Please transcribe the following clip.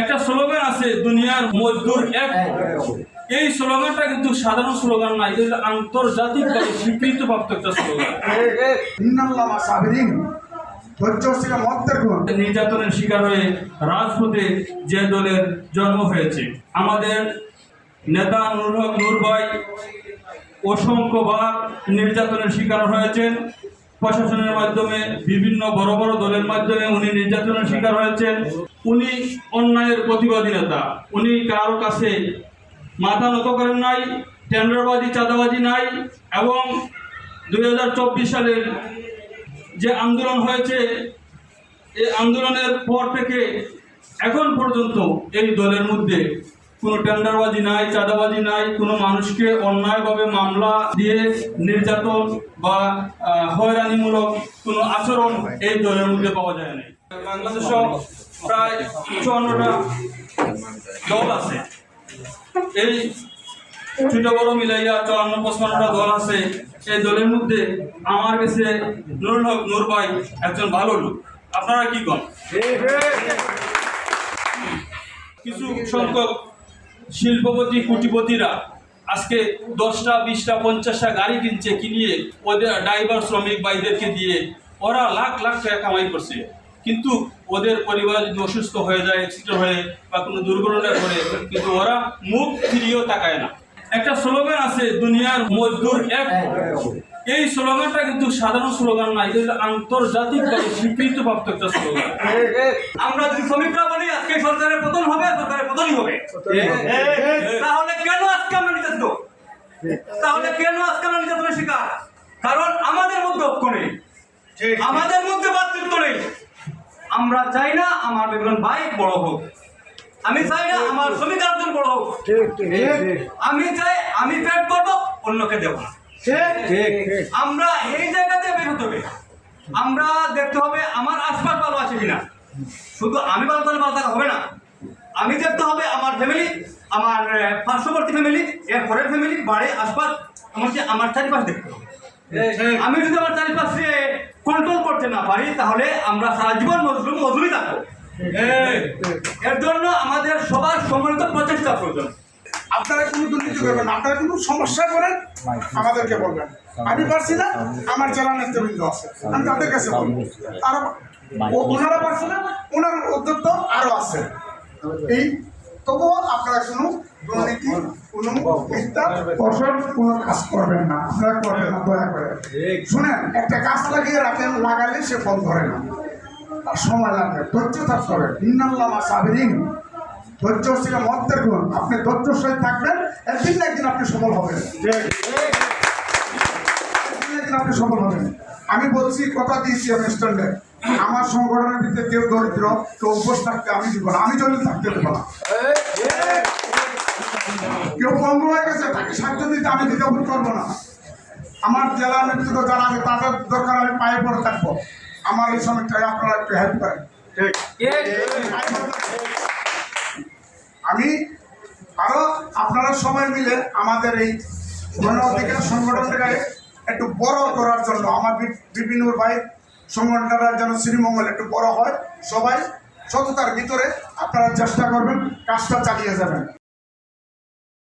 একটা স্লোগান আছে দুনিয়ার মজদুর এক। এই স্লোগানটা কিন্তু সাধারণ স্লোগান না এটা হলো আন্তর্জাতিকভাবে স্বীকৃতপ্রাপ্ত একটা স্লোগান। নির্যাতনের শিকার হয়ে রাজপথে যে দলের জন্ম হয়েছে। আমাদের নেতা নুর হক নূর ভাই অসংখ্যবার নির্যাতনের শিকার হয়েছেন। প্রশাসনের মাধ্যমে বিভিন্ন বড় বড় দলের মাধ্যমে উনি নির্যাতনের শিকার হয়েছেন। উনি অন্যায়ের প্রতিবাদী নেতা। উনি কারও কাছে মাথা নত করেন নাই, টেন্ডারবাজি, চাঁদাবাজি নাই এবং দু হাজার চব্বিশ সালের যে আন্দোলন হয়েছে, এই আন্দোলনের পর থেকে এখন পর্যন্ত এই দলের মধ্যে কোনো টেন্ডারবাজি নাই চাঁদাবাজি নাই কোনো মানুষকে অন্যায়ভাবে মামলা দিয়ে নির্যাতন বা হয়রানিমূলক কোনো আচরণ এই দলের মধ্যে পাওয়া যায় না বাংলাদেশও প্রায় চুয়ান্নটা দল আছে। এই ছোট বড় মিলাইয়া চুয়ান্ন পঁচপান্নটা দল আছে। এই দলের মধ্যে আমার কাছে নুরুল হক নূর ভাই একজন ভালো লোক। আপনারা কি কন? কিছু সংখ্যক শিল্পপতি, কোটিপতিরা আজকে দশটা, বিশটা, পঞ্চাশটা গাড়ি কিনছে, কিনিয়ে ওদের ড্রাইভার, শ্রমিক ভাইদেরকে দিয়ে ওরা লাখ লাখ টাকা কামাই করছে। কিন্তু ওদের পরিবার যদি অসুস্থ হয়ে যায় অ্যাক্সিডেন্ট হয়ে বা কোনো দুর্ঘটনা ঘটে, কিন্তু ওরা মুখ ফিরিয়েও তাকায় না। একটা স্লোগান আছে, দুনিয়ার মজদুর এক এই স্লোগানটা কিন্তু সাধারণ স্লোগান না এটা আন্তর্জাতিকভাবে স্বীকৃতপ্রাপ্ত একটা স্লোগান। আমরা যদি শ্রমিকরা আজকে সরকারের পতন হবে সরকারের পতনই হবে। তাহলে কেন আজকে আমরা নির্যাতিত? তাহলে কেন আজকে আমরা নির্যাতনের শিকার? কারণ আমাদের মধ্যে ঐক্য নেই। আমাদের মধ্যে ভাতৃত্ব নেই। আমরা চাই না আমার বেগুন ভাই বড় হোক। আমি চাই না আমার শ্রমিক একজন বড় হোক। আমি চাই আমি পেট করব অন্যকে দেবো না। আমরা এই জায়গাতে বের হতে হবে। আমরা দেখতে হবে আমার আশপাশ ভালো আছে কিনা। শুধু আমি ভালো থাকলে ভালো থাকা হবে না। আমি দেখতে হবে আমার ফ্যামিলি আমার পার্শ্ববর্তী ফ্যামিলি এর পরের ফ্যামিলি বাড়ি আশপাশ আমার যে আমার চারিপাশ দেখতে হবে। আমি যদি আমার চারিপাশে কন্ট্রোল করতে না পারি তাহলে আমরা সারা জীবন মজুরি মজুরি থাকব। এর জন্য আমাদের সবার সম্মিলিত প্রচেষ্টা প্রয়োজন। আপনারা কোনো দুর্নীতি করবেন না। আপনারা কোনো সমস্যা করেন, আমাদেরকে বলবেন। আমি পারছি না, আমার জেলা নেতৃবৃন্দ আছে। আমি তাদের কাছে বলব। তারা ওনারা পারছে না, ওনার উদ্যোগ তো আরও আছে। এই তবুও আপনারা কোনো দুর্নীতি, কোনো মিথ্যা অসৎ কোনো কাজ করবেন না। আপনারা করবেন না দয়া করে। শুনেন, একটা গাছ লাগিয়ে রাখেন লাগালে সে ফল ধরে না। তার সময় লাগবে, ধৈর্য থাকতে হবে। ইন্নাল্লাহ সাবিরিন। ধৈর্যশীল মত্তের গুণ আপনি ধৈর্যর সহিত থাকবেন একদিন না একদিন আপনি সফল হবেন। একদিন একদিন আপনি সফল হবেন। আমি বলছি কথা দিয়েছি আমি স্ট্যান্ডে। আমার সংগঠনের ভিতরে কেউ দরিদ্র কেউ উপোস থাকতে আমি দিব না। আমি যদি থাকতে দেবো না। কেউ বন্ধ হয়ে গেছে তাকে সাহায্য দিতে আমি দিতে ভুল করব না। আমার জেলা নেতৃত্ব যারা আছে তাদের দরকার আমি পায়ে পড়ে থাকব। আমার এই সময়টায় আপনারা একটু হেল্প করেন। আমি আরও আপনারা সবাই মিলে আমাদের এই গণ অধিকার সংগঠনটাকে একটু বড় করার জন্য, আমার বিভিন্ন ভাই সংগঠনটা যেন শ্রীমঙ্গল একটু বড় হয়, সবাই সততার ভিতরে আপনারা চেষ্টা করবেন, কাজটা চালিয়ে যাবেন।